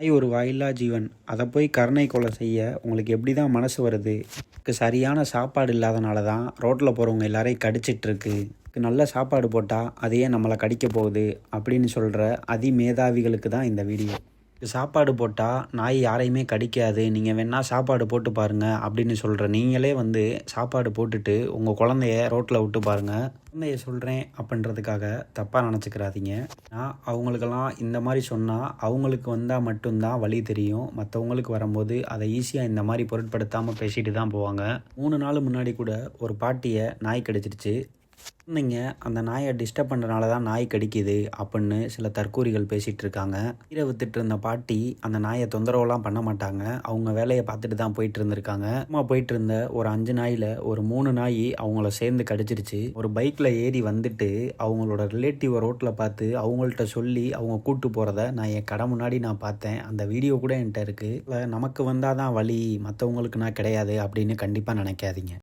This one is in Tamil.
நாய் ஒரு வாயில்லா ஜீவன். அதை போய் கருணை கொலை செய்ய உங்களுக்கு எப்படி தான் மனசு வருது? சரியான சாப்பாடு இல்லாதனால தான் ரோட்டில் போகிறவங்க எல்லாரையும் கடிச்சிட்ருக்கு. நல்ல சாப்பாடு போட்டால் அதையே நம்மளை கடிக்க போகுது அப்படின்னு சொல்கிற அதிமேதாவிகளுக்கு தான் இந்த வீடியோ. சாப்பாடு போட்டால் நாய் யாரையுமே கடிக்காது. நீங்கள் வேணால் சாப்பாடு போட்டு பாருங்கள் அப்படின்னு சொல்கிற நீங்களே வந்து சாப்பாடு போட்டுட்டு உங்கள் குழந்தைய ரோட்டில் விட்டு பாருங்கள் குழந்தைய சொல்கிறேன் அப்படின்றதுக்காக தப்பாக நினச்சிக்கிறாதீங்க. நான் அவங்களுக்கெல்லாம் இந்த மாதிரி சொன்னால் அவங்களுக்கு வந்தால் மட்டும்தான் வழி தெரியும். மற்றவங்களுக்கு வரும்போது அதை ஈஸியாக இந்த மாதிரி பொருட்படுத்தாமல் பேசிட்டு தான் போவாங்க. மூணு நாள் முன்னாடி கூட ஒரு பாட்டியை நாய் கடிச்சிருச்சு. குழந்தைங்க அந்த நாயை டிஸ்டர்ப் பண்ணுறனால தான் நாய் கடிக்குது அப்படின்னு சில தற்கூரிகள் பேசிகிட்டு இருக்காங்க. கீரை வித்துட்டு இருந்த பாட்டி அந்த நாயை தொந்தரவுலாம் பண்ண மாட்டாங்க. அவங்க வேலையை பார்த்துட்டு தான் போயிட்டு இருந்திருக்காங்க. அம்மா போயிட்டு இருந்த ஒரு அஞ்சு நாயில் ஒரு மூணு நாய் அவங்கள சேர்ந்து கடிச்சிருச்சு. ஒரு பைக்கில் ஏறி வந்துட்டு அவங்களோட ரிலேட்டிவ் ரோட்டில் பார்த்து அவங்கள்ட்ட சொல்லி அவங்க கூட்டு போகிறத நான் என் கடை முன்னாடி நான் பார்த்தேன். அந்த வீடியோ கூட என்கிட்ட இருக்குது நமக்கு வந்தால் தான் வழி மற்றவங்களுக்கு நான் கிடையாது அப்படின்னு கண்டிப்பாக நினைக்காதீங்க.